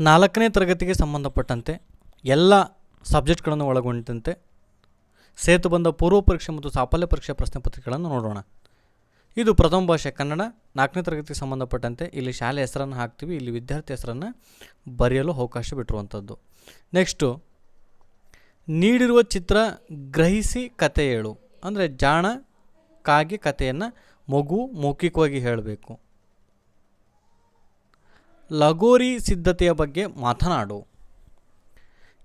ನಾಲ್ಕನೇ ತರಗತಿಗೆ ಸಂಬಂಧಪಟ್ಟಂತೆ ಎಲ್ಲ ಸಬ್ಜೆಕ್ಟ್ಗಳನ್ನು ಒಳಗೊಂಡಂತೆ ಸೇತು ಬಂದ ಪೂರ್ವ ಪರೀಕ್ಷೆ ಮತ್ತು ಸಾಫಲ್ಯ ಪರೀಕ್ಷೆ ಪ್ರಶ್ನೆ ಪತ್ರಿಕೆಗಳನ್ನು ನೋಡೋಣ. ಇದು ಪ್ರಥಮ ಭಾಷೆ ಕನ್ನಡ, ನಾಲ್ಕನೇ ತರಗತಿಗೆ ಸಂಬಂಧಪಟ್ಟಂತೆ ಇಲ್ಲಿ ಶಾಲೆ ಹೆಸರನ್ನು ಹಾಕ್ತೀವಿ, ಇಲ್ಲಿ ವಿದ್ಯಾರ್ಥಿ ಹೆಸರನ್ನು ಬರೆಯಲು ಅವಕಾಶ ಬಿಟ್ಟಿರುವಂಥದ್ದು. ನೆಕ್ಸ್ಟು, ನೀಡಿರುವ ಚಿತ್ರ ಗ್ರಹಿಸಿ ಕತೆ ಹೇಳು. ಅಂದರೆ ಜಾಣ ಕಾಗಿ ಕಥೆಯನ್ನು ಮಗು ಮೌಖಿಕವಾಗಿ ಹೇಳಬೇಕು. ಲಗೋರಿ ಸಿದ್ಧತೆಯ ಬಗ್ಗೆ ಮಾತನಾಡು.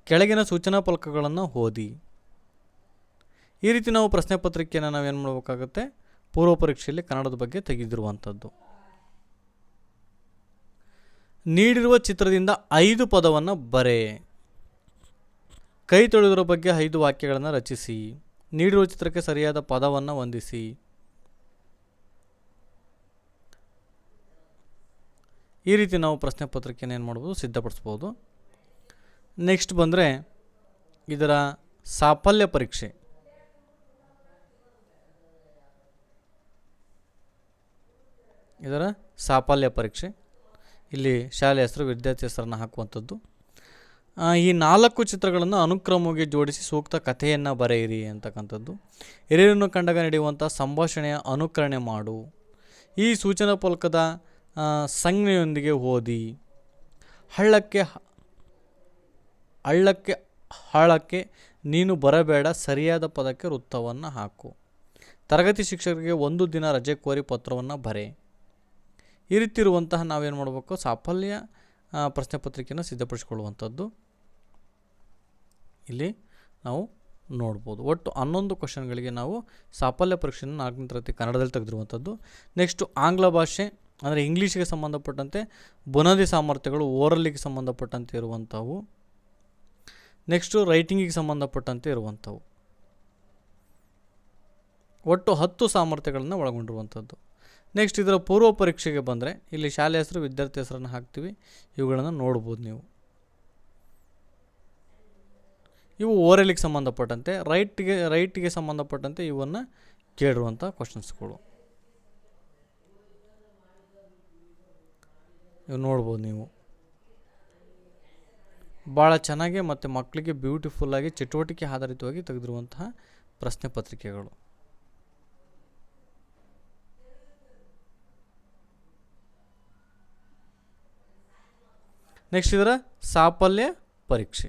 ಕೆಳಗಿನ ಸೂಚನಾ ಫಲಕಗಳನ್ನು ಓದಿ. ಈ ರೀತಿ ನಾವು ಪ್ರಶ್ನೆ ಪತ್ರಿಕೆಯನ್ನು ನಾವೇನು ಮಾಡಬೇಕಾಗುತ್ತೆ? ಪೂರ್ವ ಪರೀಕ್ಷೆಯಲ್ಲಿ ಕನ್ನಡದ ಬಗ್ಗೆ ತೆಗೆದಿರುವಂಥದ್ದು. ನೀಡಿರುವ ಚಿತ್ರದಿಂದ ಐದು ಪದವನ್ನು ಬರೆ. ಕೈ ತೊಳೆದರ ಬಗ್ಗೆ ಐದು ವಾಕ್ಯಗಳನ್ನು ರಚಿಸಿ. ನೀಡಿರುವ ಚಿತ್ರಕ್ಕೆ ಸರಿಯಾದ ಪದವನ್ನು ಹೊಂದಿಸಿ. ಈ ರೀತಿ ನಾವು ಪ್ರಶ್ನೆ ಪತ್ರಿಕೆಯನ್ನು ಏನು ಮಾಡ್ಬೋದು, ಸಿದ್ಧಪಡಿಸ್ಬೋದು. ನೆಕ್ಸ್ಟ್ ಬಂದರೆ ಇದರ ಸಾಫಲ್ಯ ಪರೀಕ್ಷೆ. ಇದರ ಸಾಫಲ್ಯ ಪರೀಕ್ಷೆ. ಇಲ್ಲಿ ಶಾಲೆ ಹೆಸರು ವಿದ್ಯಾರ್ಥಿ ಹೆಸರನ್ನು ಹಾಕುವಂಥದ್ದು. ಈ ನಾಲ್ಕು ಚಿತ್ರಗಳನ್ನು ಅನುಕ್ರಮವಾಗಿ ಜೋಡಿಸಿ ಸೂಕ್ತ ಕಥೆಯನ್ನು ಬರೆಯಿರಿ ಅಂತಕ್ಕಂಥದ್ದು. ಹಿರಿಯರನ್ನು ಕಂಡಾಗ ನಡೆಯುವಂಥ ಸಂಭಾಷಣೆಯ ಅನುಕರಣೆ ಮಾಡು. ಈ ಸೂಚನಾ ಫಲಕದ ಸಂಜ್ಞೆಯೊಂದಿಗೆ ಓದಿ, ಹಳ್ಳಕ್ಕೆ ಹಳ್ಳಕ್ಕೆ ಹಾಳಕ್ಕೆ ನೀನು ಬರಬೇಡ, ಸರಿಯಾದ ಪದಕ್ಕೆ ವೃತ್ತವನ್ನು ಹಾಕು. ತರಗತಿ ಶಿಕ್ಷಕರಿಗೆ ಒಂದು ದಿನ ರಜೆ ಕೋರಿ ಪತ್ರವನ್ನು ಬರೆ. ಈ ರೀತಿ ಇರುವಂತಹ ನಾವೇನು ಮಾಡಬೇಕು? ಸಾಫಲ್ಯ ಪ್ರಶ್ನೆ ಪತ್ರಿಕೆಯನ್ನು ಸಿದ್ಧಪಡಿಸಿಕೊಳ್ಳುವಂಥದ್ದು ಇಲ್ಲಿ ನಾವು ನೋಡ್ಬೋದು. ಒಟ್ಟು ಹನ್ನೊಂದು ಕ್ವಶನ್ಗಳಿಗೆ ನಾವು ಸಾಫಲ್ಯ ಪರೀಕ್ಷೆಯನ್ನು ನಾಲ್ಕನೇ ತರಗತಿ ಕನ್ನಡದಲ್ಲಿ ತೆಗೆದಿರುವಂಥದ್ದು. ನೆಕ್ಸ್ಟು ಆಂಗ್ಲ ಭಾಷೆ ಅಂದರೆ ಇಂಗ್ಲೀಷಿಗೆ ಸಂಬಂಧಪಟ್ಟಂತೆ ಬುನಾದಿ ಸಾಮರ್ಥ್ಯಗಳು ಓರಲ್ಲಿಗೆ ಸಂಬಂಧಪಟ್ಟಂತೆ ಇರುವಂಥವು. ನೆಕ್ಸ್ಟು ರೈಟಿಂಗಿಗೆ ಸಂಬಂಧಪಟ್ಟಂತೆ ಇರುವಂಥವು. ಒಟ್ಟು ಹತ್ತು ಸಾಮರ್ಥ್ಯಗಳನ್ನು ಒಳಗೊಂಡಿರುವಂಥದ್ದು. ನೆಕ್ಸ್ಟ್ ಇದರ ಪೂರ್ವ ಪರೀಕ್ಷೆಗೆ ಬಂದರೆ ಇಲ್ಲಿ ಶಾಲೆ ಹೆಸರು, ವಿದ್ಯಾರ್ಥಿ ಹೆಸರನ್ನು ಹಾಕ್ತೀವಿ. ಇವುಗಳನ್ನು ನೋಡ್ಬೋದು ನೀವು. ಇವು ಓರಲಿಗೆ ಸಂಬಂಧಪಟ್ಟಂತೆ ರೈಟ್ಗೆ ರೈಟ್ಗೆ ಸಂಬಂಧಪಟ್ಟಂತೆ ಇವನ್ನು ಕೇಳಿರುವಂಥ ಕ್ವಶನ್ಸ್ಗಳು ಇವು ನೋಡ್ಬೋದು ನೀವು. ಭಾಳ ಚೆನ್ನಾಗಿ ಮತ್ತು ಮಕ್ಕಳಿಗೆ ಬ್ಯೂಟಿಫುಲ್ಲಾಗಿ ಚಟುವಟಿಕೆ ಆಧಾರಿತವಾಗಿ ತೆಗೆದಿರುವಂತಹ ಪ್ರಶ್ನೆ ಪತ್ರಿಕೆಗಳು. ನೆಕ್ಸ್ಟ್ ಇದರ ಸಾಫಲ್ಯ ಪರೀಕ್ಷೆ.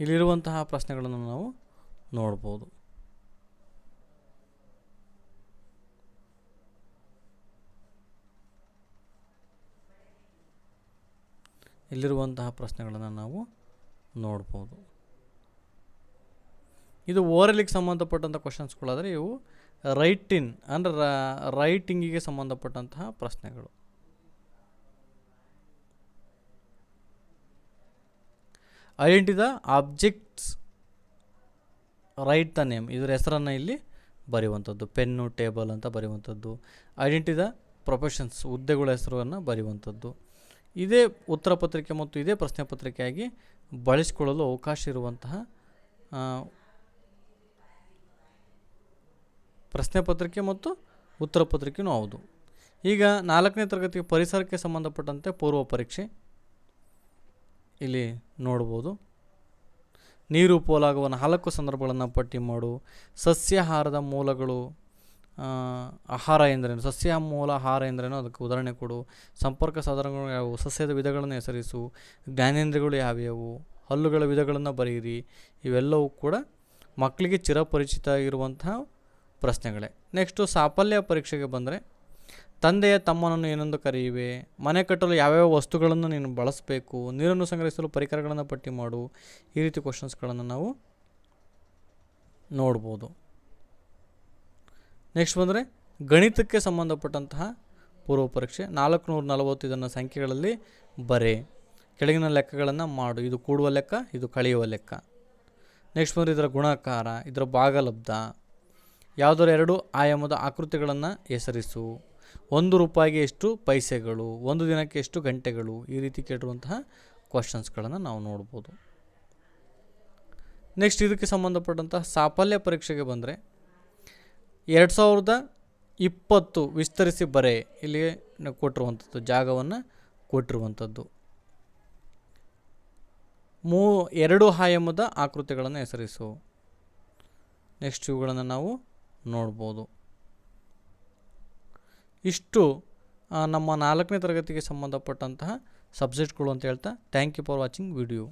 ಇಲ್ಲಿರುವಂತಹ ಪ್ರಶ್ನೆಗಳನ್ನು ನಾವು ನೋಡ್ಬೋದು. ಇಲ್ಲಿರುವಂತಹ ಪ್ರಶ್ನೆಗಳನ್ನು ನಾವು ನೋಡ್ಬೋದು. ಇದು ಓರಲಿಗೆ ಸಂಬಂಧಪಟ್ಟಂಥ ಕ್ವಶನ್ಸ್ಗಳಾದರೆ ಇವು ರೈಟಿನ್ ಅಂದರೆ ರೈಟಿಂಗಿಗೆ ಸಂಬಂಧಪಟ್ಟಂತಹ ಪ್ರಶ್ನೆಗಳು. Identify the objects write the name ಇದರ ಹೆಸರನ್ನು ಇಲ್ಲಿ ಬರೆಯುವಂಥದ್ದು. ಪೆನ್ನು, ಟೇಬಲ್ ಅಂತ ಬರೆಯುವಂಥದ್ದು. ಐಡೆಂಟಿ ದ ಪ್ರೊಫೆಷನ್ಸ್ ಹುದ್ದೆಗಳ ಹೆಸರನ್ನು ಬರೆಯುವಂಥದ್ದು. ಇದೇ ಉತ್ತರ ಪತ್ರಿಕೆ ಮತ್ತು ಇದೇ ಪ್ರಶ್ನೆ ಪತ್ರಿಕೆಯಾಗಿ ಬಳಸಿಕೊಳ್ಳಲು ಅವಕಾಶ ಇರುವಂತಹ ಪ್ರಶ್ನೆ ಪತ್ರಿಕೆ ಮತ್ತು ಉತ್ತರ ಪತ್ರಿಕೆನೂ ಹೌದು. ಈಗ ನಾಲ್ಕನೇ ತರಗತಿ ಪರಿಸರಕ್ಕೆ ಸಂಬಂಧಪಟ್ಟಂತೆ ಪೂರ್ವ ಪರೀಕ್ಷೆ ಇಲ್ಲಿ ನೋಡ್ಬೋದು. ನೀರು ಪೋಲಾಗುವ ನಾಲ್ಕು ಸಂದರ್ಭಗಳನ್ನು ಪಟ್ಟಿ ಮಾಡು. ಸಸ್ಯಾಹಾರದ ಮೂಲಗಳು ಆಹಾರ ಎಂದರೇನು? ಸಸ್ಯ ಮೂಲ ಆಹಾರ ಎಂದರೇನು? ಅದಕ್ಕೆ ಉದಾಹರಣೆ ಕೊಡು. ಸಂಪರ್ಕ ಸಾಧನಗಳು ಯಾವುವು? ಸಸ್ಯದ ವಿಧಗಳನ್ನು ಹೆಸರಿಸು. ಜ್ಞಾನೇಂದ್ರಿಯಗಳು ಯಾವ್ಯಾವು? ಹಲ್ಲುಗಳ ವಿಧಗಳನ್ನು ಬರೆಯಿರಿ. ಇವೆಲ್ಲವೂ ಕೂಡ ಮಕ್ಕಳಿಗೆ ಚಿರಪರಿಚಿತ ಆಗಿರುವಂತಹ ಪ್ರಶ್ನೆಗಳೇ. ನೆಕ್ಸ್ಟು ಸಾಫಲ್ಯ ಪರೀಕ್ಷೆಗೆ ಬಂದರೆ ತಂದೆಯ ತಮ್ಮನನ್ನು ಏನೆಂದು ಕರೆಯುವೆ. ಮನೆ ಕಟ್ಟಲು ಯಾವ್ಯಾವ ವಸ್ತುಗಳನ್ನು ನೀನು ಬಳಸಬೇಕು? ನೀರನ್ನು ಸಂಗ್ರಹಿಸಲು ಪರಿಕರಗಳನ್ನು ಪಟ್ಟಿ ಮಾಡು. ಈ ರೀತಿ ಕ್ವಶನ್ಸ್ಗಳನ್ನು ನಾವು ನೋಡ್ಬೋದು. ನೆಕ್ಸ್ಟ್ ಬಂದರೆ ಗಣಿತಕ್ಕೆ ಸಂಬಂಧಪಟ್ಟಂತಹ ಪೂರ್ವ ಪರೀಕ್ಷೆ ನಾಲ್ಕು ನೂರ ನಲವತ್ತು ಇದನ್ನು ಸಂಖ್ಯೆಗಳಲ್ಲಿ ಬರೆ. ಕೆಳಗಿನ ಲೆಕ್ಕಗಳನ್ನು ಮಾಡು. ಇದು ಕೂಡುವ ಲೆಕ್ಕ, ಇದು ಕಳೆಯುವ ಲೆಕ್ಕ. ನೆಕ್ಸ್ಟ್ ಬಂದರೆ ಇದರ ಗುಣಾಕಾರ, ಇದರ ಭಾಗಲಬ್ಧ. ಯಾವುದರ ಎರಡು ಆಯಾಮದ ಆಕೃತಿಗಳನ್ನು ಹೆಸರಿಸು. ಒಂದು ರೂಪಾಯಿಗೆ ಎಷ್ಟು ಪೈಸೆಗಳು, ಒಂದು ದಿನಕ್ಕೆ ಎಷ್ಟು ಗಂಟೆಗಳು, ಈ ರೀತಿ ಕೇಳಿರುವಂತಹ ಕ್ವಶನ್ಸ್ಗಳನ್ನು ನಾವು ನೋಡ್ಬೋದು. ನೆಕ್ಸ್ಟ್ ಇದಕ್ಕೆ ಸಂಬಂಧಪಟ್ಟಂತಹ ಸಾಫಲ್ಯ ಪರೀಕ್ಷೆಗೆ ಬಂದರೆ, ಎರಡು ಸಾವಿರದ ಇಪ್ಪತ್ತು ವಿಸ್ತರಿಸಿ ಬರೆ ಇಲ್ಲಿ ಕೊಟ್ಟಿರುವಂಥದ್ದು, ಜಾಗವನ್ನು ಕೊಟ್ಟಿರುವಂಥದ್ದು. ಮೂ, ಎರಡು ಆಯಾಮದ ಆಕೃತಿಗಳನ್ನು ಹೆಸರಿಸು. ನೆಕ್ಸ್ಟ್ ಇವುಗಳನ್ನು ನಾವು ನೋಡ್ಬೋದು. ಇಷ್ಟು ನಮ್ಮ ನಾಲ್ಕನೇ ತರಗತಿಗೆ ಸಂಬಂಧಪಟ್ಟಂತಹ ಸಬ್ಜೆಕ್ಟ್ಗಳು ಅಂತ ಹೇಳ್ತಾ thank you for watching video